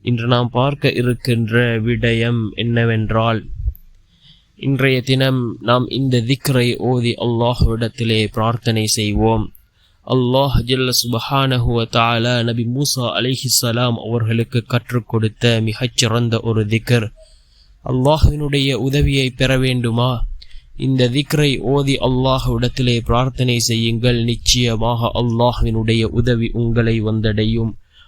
இன்று நாம் பார்க்க இருக்கின்ற விடயம் என்னவென்றால் இன்றைய தினம் நாம் இந்த திக்ரை ஓதி அல்லாஹ்விடத்திலே பிரார்த்தனை செய்வோம். அல்லாஹ் ஜில்ல சுபஹானஹுவ தாலா நபி மூசா அலிஹிசலாம் அவர்களுக்கு கற்றுக் கொடுத்த மிகச்சிறந்த ஒரு திக்ர். அல்லாஹினுடைய உதவியை பெற வேண்டுமா? இந்த திக்ரை ஓதி அல்லாஹ்விடத்திலே பிரார்த்தனை செய்யுங்கள். நிச்சயமாக அல்லாஹினுடைய உதவி உங்களை வந்தடையும்.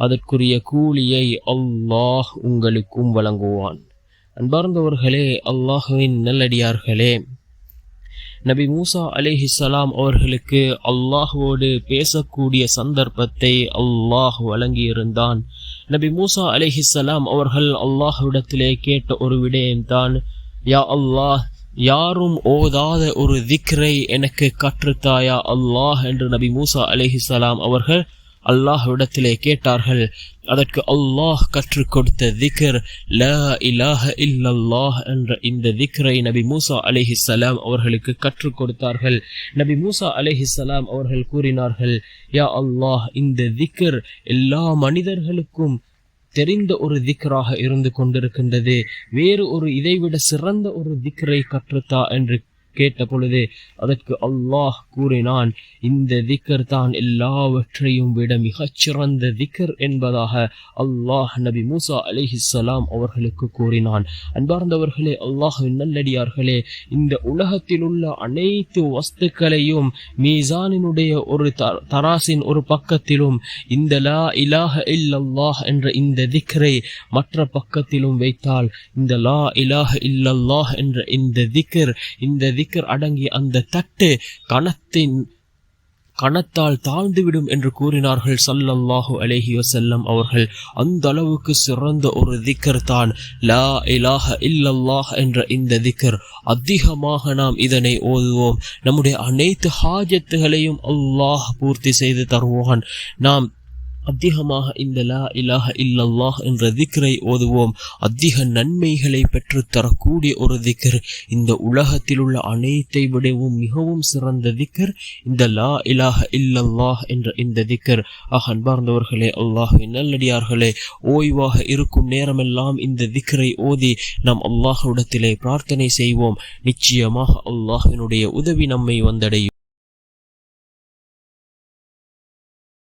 அதற்குரிய கூலியை அல்லாஹ் உங்களுக்கும் வழங்குவான். அன்பார்ந்தவர்களே அல்லாஹுவின் நல்லடியார்களே நபி மூசா அலிஹிசலாம் அவர்களுக்கு அல்லாஹுவோடு பேசக்கூடிய சந்தர்ப்பத்தை அல்லாஹ் வழங்கியிருந்தான். நபி மூசா அலிஹிசலாம் அவர்கள் அல்லாஹுவிடத்திலே கேட்ட ஒரு விடயம்தான் யா அல்லாஹ் யாரும் ஓதாத ஒரு திக்ரை எனக்கு கற்றுத்தாயா அல்லாஹ்? என்று நபி மூசா அலிஹிசலாம் அவர்கள் அல்லாஹ்விடத்திலே கேட்டார்கள். அதற்கு அல்லாஹ் கற்றுக் கொடுத்த திக்ர் ல இலாஹ இல்லல்லாஹ் என்ற இந்த திக்ரை நபி மூசா அலிஹிசலாம் அவர்களுக்கு கற்றுக் கொடுத்தார்கள். நபி மூசா அலிஹிசலாம் அவர்கள் கூறினார்கள் யா அல்லாஹ் இந்த திக்ர் எல்லா மனிதர்களுக்கும் தெரிந்த ஒரு திக்ராக இருந்து கொண்டிருக்கின்றது. வேறு ஒரு இதைவிட சிறந்த ஒரு திக்ரை கற்றுத்தா என்று கேட்ட பொழுது அதற்கு அல்லாஹ் கூறினான் இந்த திக்கர் தான் எல்லாவற்றையும் விட மிகச்சிறந்த திக்கர் என்பதாக அல்லாஹ் நபி மூசா அலிஹிசலாம் அவர்களுக்கு கூறினான். அன்பார்ந்தவர்களே அல்லாஹின் நல்லடியார்களே இந்த உலகத்தில் உள்ள அனைத்து வஸ்துக்களையும் மீசானினுடைய ஒரு தராசின் ஒரு பக்கத்திலும் இந்த லா இலாஹ இல்லல்லாஹ் என்ற இந்த திக்கரை மற்ற பக்கத்திலும் வைத்தால் இந்த லா இலாஹ இல்லல்லாஹ் என்ற இந்த திக்கர் இந்த திக்கர் அடங்கிய அந்த தட்டு கணத்தின் கணத்தால் தாழ்ந்துவிடும் என்று கூறினார்கள். சல்லல்லாஹு அலேஹி வசல்லம் அவர்கள் அந்த அளவுக்கு சிறந்த ஒரு திக்கர் தான் லா இலாஹ இல்லல்லாஹ் என்ற இந்த திக்கர் அதிகமாக நாம் இதனை ஓதுவோம். நம்முடைய அனைத்து ஹாஜத்துகளையும் அல்லாஹ் பூர்த்தி செய்து தருவான். நாம் அதிகமாக இந்த லா இலாஹ இல்லல்லாஹ் என்ற திக்ரை ஓதுவோம். அதிக நன்மைகளை பெற்று தரக்கூடிய ஒரு திக்கர் இந்த உலகத்தில் உள்ள அனைத்தை விடவும் மிகவும் சிறந்த திக்கர் இந்த லா இலாஹ இல்லல்லாஹ் என்ற இந்த திக்கர் ஆக அன்பார்ந்தவர்களே அல்லாஹின் நல்லடியார்களே ஓய்வாக இருக்கும் நேரமெல்லாம் இந்த திக்கரை ஓதி நாம் அல்லாஹ்விடத்திலே பிரார்த்தனை செய்வோம். நிச்சயமாக அல்லாஹினுடைய உதவி நம்மை வந்தடையும்.